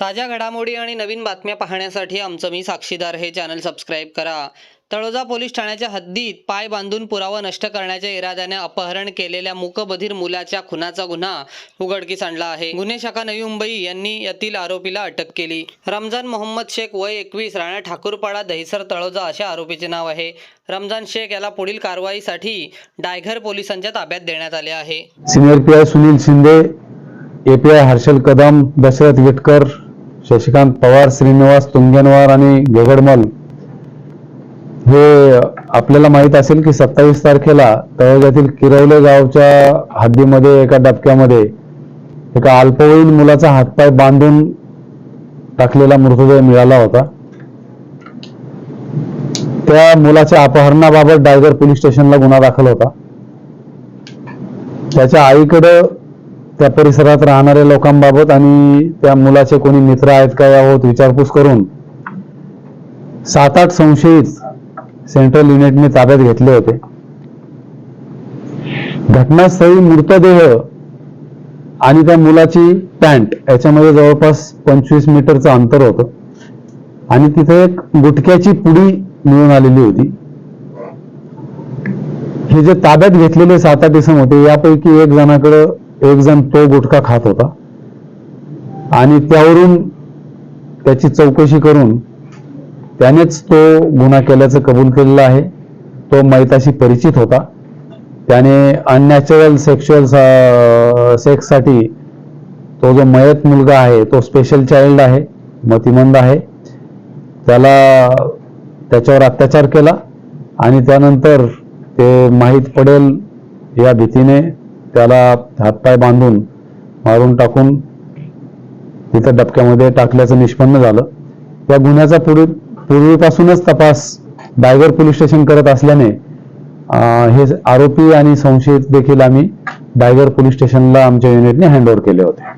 ताज्या घडामोडी आणि नवीन बातम्या पाहण्यासाठी आमचं मी साक्षीदार हे चॅनल सबस्क्राईब करा. तळोजा पोलीस ठाण्याच्या हद्दीत पाय बांधून पुरावा नष्ट करण्याच्या इराद्याने अपहरण केलेल्या मुकबधीर मुलाच्या खुनाचा गुन्हा उघडकीस आणला आहे. गुन्हे शाखा नवी मुंबई यांनी यातील आरोपीला अटक केली. रमजान मोहम्मद शेख वय एकवीस राणा ठाकूरपाडा दहिसर तळोजा अशा आरोपीचे नाव आहे. रमजान शेख याला पुढील कारवाईसाठी डायघर पोलिसांच्या ताब्यात देण्यात आले आहे. Senior P I Sunil Shinde API Harshal Kadam Dashrath Vitkar Shashikant Pawar Shrinivas Tungenwar आणि गगडमल हे आपल्याला माहीत असेल की सत्तावीस तारखेला तळोजातील किरवले गावच्या हद्दीमध्ये एका डबक्यामध्ये एका अल्पवयीन मुलाचा हातपाय बांधून टाकलेला मृतदेह मिळाला होता. त्या मुलाच्या अपहरणाबाबत डायगर पोलीस स्टेशनला गुन्हा दाखल होता. त्याच्या आईकडं त्या परिसरात राहणाऱ्या लोकांबाबत आणि त्या मुलाचे कोणी मित्र आहेत का याबाबत विचारपूस करून सात आठ संशयित सेंट्रल युनिटने ताब्यात घेतले होते. घटनास्थळी मृतदेह आणि त्या मुलाची पॅन्ट याच्यामध्ये जवळपास पंचवीस मीटरचं अंतर होतं. आणि तिथे एक गुटख्याची पुडी मिळून आलेली होती. हे जे ताब्यात घेतलेले सात आठ इसम होते यापैकी एक जणाकडं एक जण तो गुटखा खात होता. आणि त्यावरून त्याची चौकशी करून त्यानेच तो गुन्हा केल्याचं कबूल केलेलं आहे. तो मैताशी परिचित होता. त्याने अननॅचरल सेक्शुअल सेक्ससाठी तो जो मयत मुलगा आहे तो स्पेशल चाइल्ड आहे मतिमंद आहे. त्याला त्याच्यावर अत्याचार केला आणि त्यानंतर ते माहीत पडेल या भीतीने त्याला हातपाय बांधून मारून टाकून तिथं डबक्यामध्ये टाकल्याचं निष्पन्न झालं. या गुन्ह्याचा पुढील पूर्वीपासूनच तपास डायगर पोलीस स्टेशन करत असल्याने हे आरोपी आणि संशयित देखील आम्ही डायगर पोलीस स्टेशनला आमच्या युनिटने हँडओव्हर केले होते.